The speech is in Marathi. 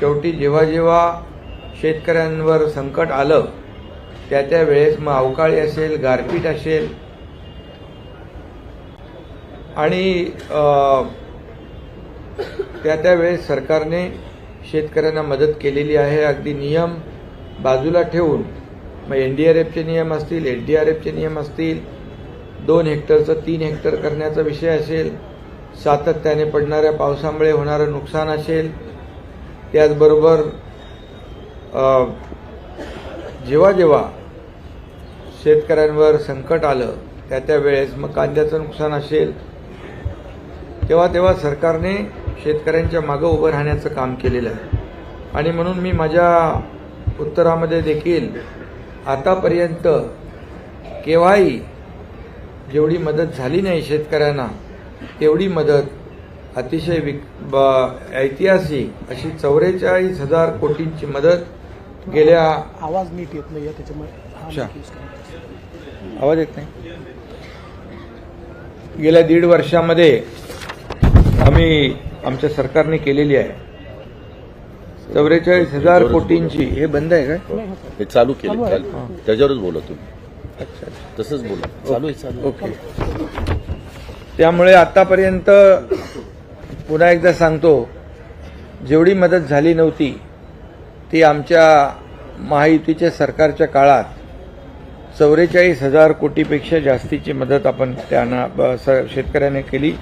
शेवटी जेव्हा जेव्हा शेतकऱ्यांवर संकट आलं त्या त्या वेळेस मग अवकाळी असेल गारपीट असेल. आणि त्या त्या वेळेस सरकारने शेतकऱ्यांना मदत केलेली आहे. अगदी नियम बाजूला ठेवून मग एन डी आर एफचे नियम असतील एच डी आर एफचे नियम असतील दोन हेक्टरचं तीन हेक्टर करण्याचा विषय असेल सातत्याने पडणाऱ्या पावसामुळे होणारं नुकसान असेल त्याचबरोबर जेव्हा जेव्हा शेतकऱ्यांवर संकट आलं त्या त्या वेळेस मग कांद्याचं नुकसान असेल तेव्हा तेव्हा सरकारने शेतकऱ्यांच्या मागं उभं राहण्याचं काम केलेलं आहे. आणि म्हणून मी माझ्या उत्तरामध्ये देखील आतापर्यंत केव्हाही जेवढी मदत झाली नाही शेतकऱ्यांना तेवढी मदत अतिशय विक ऐतिहासिक अशी चौवेचाळीस हजार कोटींची मदत गेल्या आवाज नीट येत नाही त्याच्यामुळे. आवाज येत नाही. गेल्या दीड वर्षामध्ये आम्ही आमच्या सरकारने केलेली आहे. चौवेचाळीस हजार कोटींची हे बंद आहे काय हे चालू केले. त्याच्यावरच बोला तुम्ही अच्छा अच्छा. तसंच बोला चालू आहे चालू आहे. ओके. त्यामुळे आतापर्यंत पुन्हा एकदा सांगतो जेवढी मदत झाली नव्हती ती आमच्या महायुतीच्या सरकारच्या काळात चौवेचाळीस हजार कोटीपेक्षा जास्तीची मदत आपण त्यांना ब- स- शेतकऱ्याने केली.